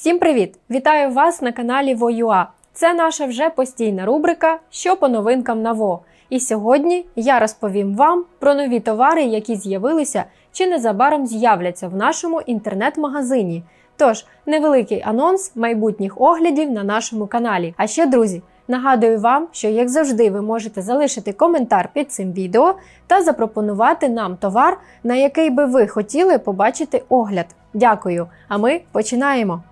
Всім привіт! Вітаю вас на каналі Воюа. Це наша вже постійна рубрика Що по новинкам на ВО. І сьогодні я розповім вам про нові товари, які з'явилися чи незабаром з'являться в нашому інтернет-магазині. Тож, невеликий анонс майбутніх оглядів на нашому каналі. А ще, друзі, нагадую вам, що як завжди, ви можете залишити коментар під цим відео та запропонувати нам товар, на який би ви хотіли побачити огляд. Дякую! А ми починаємо.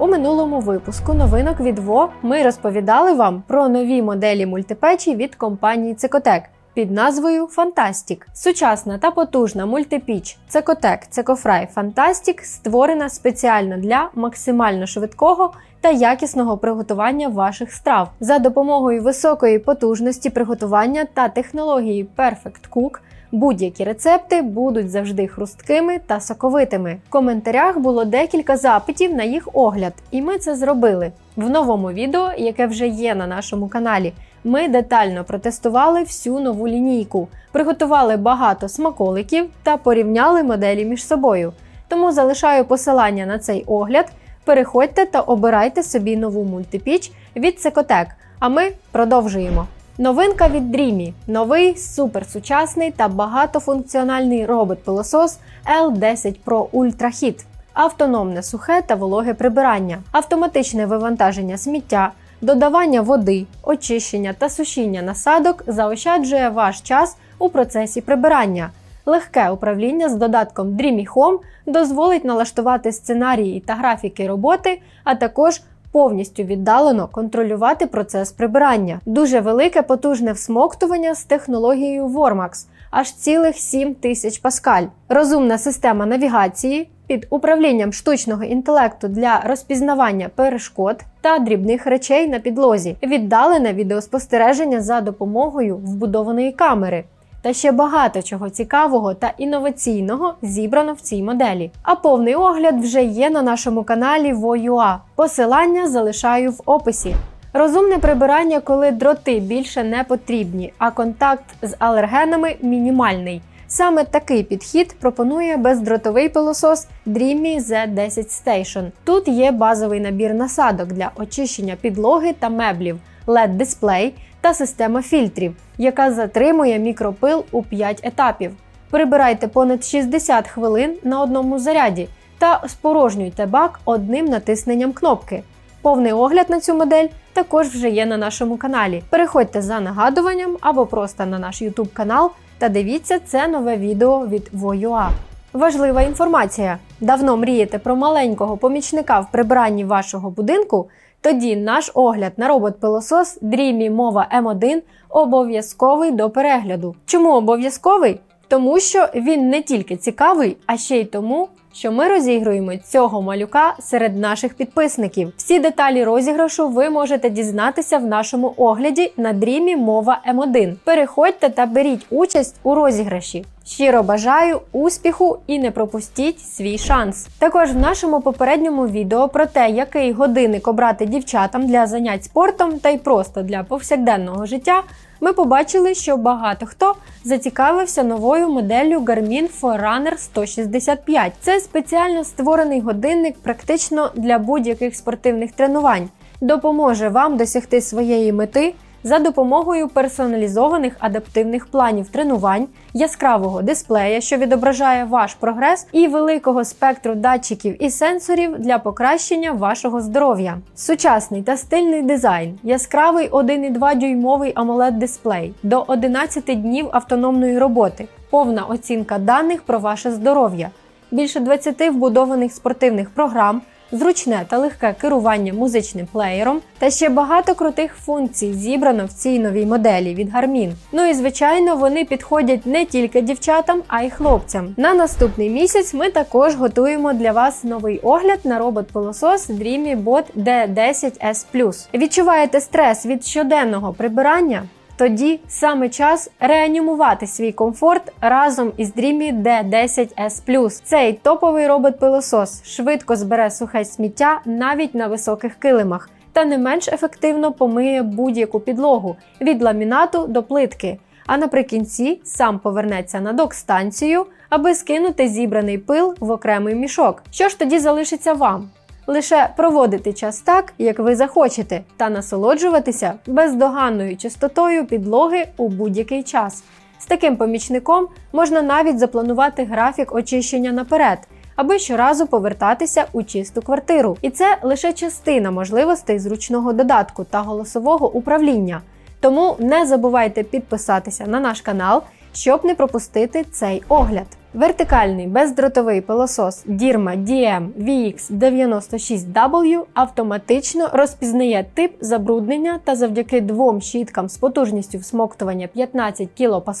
У минулому випуску новинок від ВО ми розповідали вам про нові моделі мультипечі від компанії Цекотек під назвою Фантастік. Сучасна та потужна мультипіч Цекотек Цекофрай Фантастік створена спеціально для максимально швидкого та якісного приготування ваших страв за допомогою високої потужності приготування та технології Perfect Cook Будь-які рецепти будуть завжди хрусткими та соковитими. В коментарях було декілька запитів на їх огляд, і ми це зробили. В новому відео, яке вже є на нашому каналі, ми детально протестували всю нову лінійку, приготували багато смаколиків та порівняли моделі між собою. Тому залишаю посилання на цей огляд. Переходьте та обирайте собі нову мультипіч від Секотек. А ми продовжуємо. Новинка від Dreamy – новий суперсучасний та багатофункціональний робот-пилосос L10 Pro Ultra Hit. Автономне сухе та вологе прибирання, автоматичне вивантаження сміття, додавання води, очищення та сушіння насадок заощаджує ваш час у процесі прибирання. Легке управління з додатком Dreamy Home дозволить налаштувати сценарії та графіки роботи, а також повністю віддалено контролювати процес прибирання. Дуже велике потужне всмоктування з технологією Vormax, аж цілих 7 тисяч паскаль. Розумна система навігації під управлінням штучного інтелекту для розпізнавання перешкод та дрібних речей на підлозі, віддалене відеоспостереження за допомогою вбудованої камери. Та ще багато чого цікавого та інноваційного зібрано в цій моделі. А повний огляд вже є на нашому каналі Voua. Посилання залишаю в описі. Розумне прибирання, коли дроти більше не потрібні, а контакт з алергенами мінімальний. Саме такий підхід пропонує бездротовий пилосос Dreamy Z10 Station. Тут є базовий набір насадок для очищення підлоги та меблів, led дисплей та система фільтрів, яка затримує мікропил у 5 етапів. Прибирайте понад 60 хвилин на одному заряді та спорожнюйте бак одним натисненням кнопки. Повний огляд на цю модель також вже є на нашому каналі. Переходьте за нагадуванням або просто на наш YouTube канал та дивіться це нове відео від Voua. Важлива інформація: давно мрієте про маленького помічника в прибиранні вашого будинку? Тоді наш огляд на робот-пилосос Dreamy Mova M1 обов'язковий до перегляду. Чому обов'язковий? Тому що він не тільки цікавий, а ще й тому, що ми розігруємо цього малюка серед наших підписників. Всі деталі розіграшу ви можете дізнатися в нашому огляді на Dreamy Mova M1. Переходьте та беріть участь у розіграші. Щиро бажаю успіху і не пропустіть свій шанс. Також в нашому попередньому відео про те, який годинник обрати дівчатам для занять спортом та й просто для повсякденного життя, ми побачили, що багато хто зацікавився новою моделлю Garmin Forerunner 165. Це спеціально створений годинник практично для будь-яких спортивних тренувань, допоможе вам досягти своєї мети за допомогою персоналізованих адаптивних планів тренувань, яскравого дисплея, що відображає ваш прогрес, і великого спектру датчиків і сенсорів для покращення вашого здоров'я. Сучасний та стильний дизайн, яскравий 1,2 дюймовий amoled дисплей до 11 днів автономної роботи, повна оцінка даних про ваше здоров'я, більше 20 вбудованих спортивних програм зручне та легке керування музичним плеєром та ще багато крутих функцій зібрано в цій новій моделі від Garmin. Ну і звичайно, вони підходять не тільки дівчатам, а й хлопцям. На наступний місяць ми також готуємо для вас новий огляд на робот-пилосос Dreamy Bot D10S Відчуваєте стрес від щоденного прибирання? Тоді саме час реанімувати свій комфорт разом із Dreamy D10S Цей топовий робот-пилосос швидко збере сухе сміття навіть на високих килимах та не менш ефективно помиє будь-яку підлогу від ламінату до плитки. а наприкінці сам повернеться на док-станцію, аби скинути зібраний пил в окремий мішок. Що ж тоді залишиться вам? Лише проводити час так, як ви захочете, та насолоджуватися бездоганною чистотою підлоги у будь-який час. З таким помічником можна навіть запланувати графік очищення наперед, аби щоразу повертатися у чисту квартиру. І це лише частина можливостей зручного додатку та голосового управління. Тому не забувайте підписатися на наш канал, щоб не пропустити цей огляд. Вертикальний бездротовий пилосос Dirma DM VX96W автоматично розпізнає тип забруднення та завдяки двом щіткам з потужністю всмоктування 15 кПа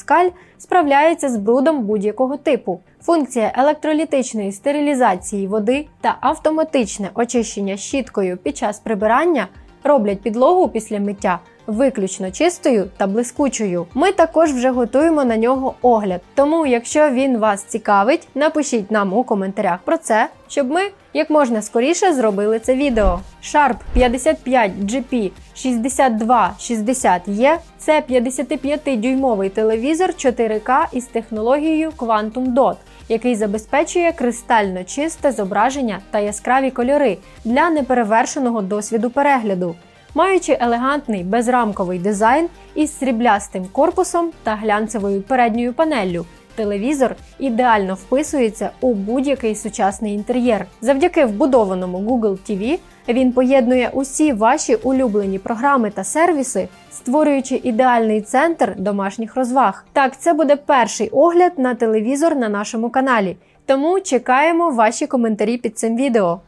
справляється з брудом будь-якого типу. Функція електролітичної стерилізації води та автоматичне очищення щіткою під час прибирання роблять підлогу після миття виключно чистою та блискучою. Ми також вже готуємо на нього огляд. Тому, якщо він вас цікавить, напишіть нам у коментарях про це, щоб ми як можна скоріше зробили це відео. Sharp 55 GP 6260E – це 55-дюймовий телевізор 4К із технологією Quantum Dot, який забезпечує кристально чисте зображення та яскраві кольори для неперевершеного досвіду перегляду. Маючи елегантний безрамковий дизайн із сріблястим корпусом та глянцевою передньою панеллю, телевізор ідеально вписується у будь-який сучасний інтер'єр. Завдяки вбудованому Google TV він поєднує усі ваші улюблені програми та сервіси, створюючи ідеальний центр домашніх розваг. Так, це буде перший огляд на телевізор на нашому каналі. Тому чекаємо ваші коментарі під цим відео.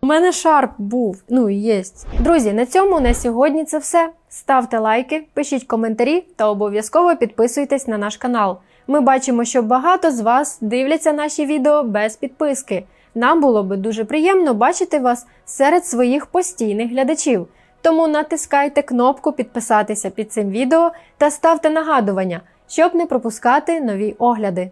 У мене шарп був, ну і єсть. Друзі, на цьому на сьогодні це все. Ставте лайки, пишіть коментарі та обов'язково підписуйтесь на наш канал. Ми бачимо, що багато з вас дивляться наші відео без підписки. Нам було би дуже приємно бачити вас серед своїх постійних глядачів. Тому натискайте кнопку підписатися під цим відео та ставте нагадування, щоб не пропускати нові огляди.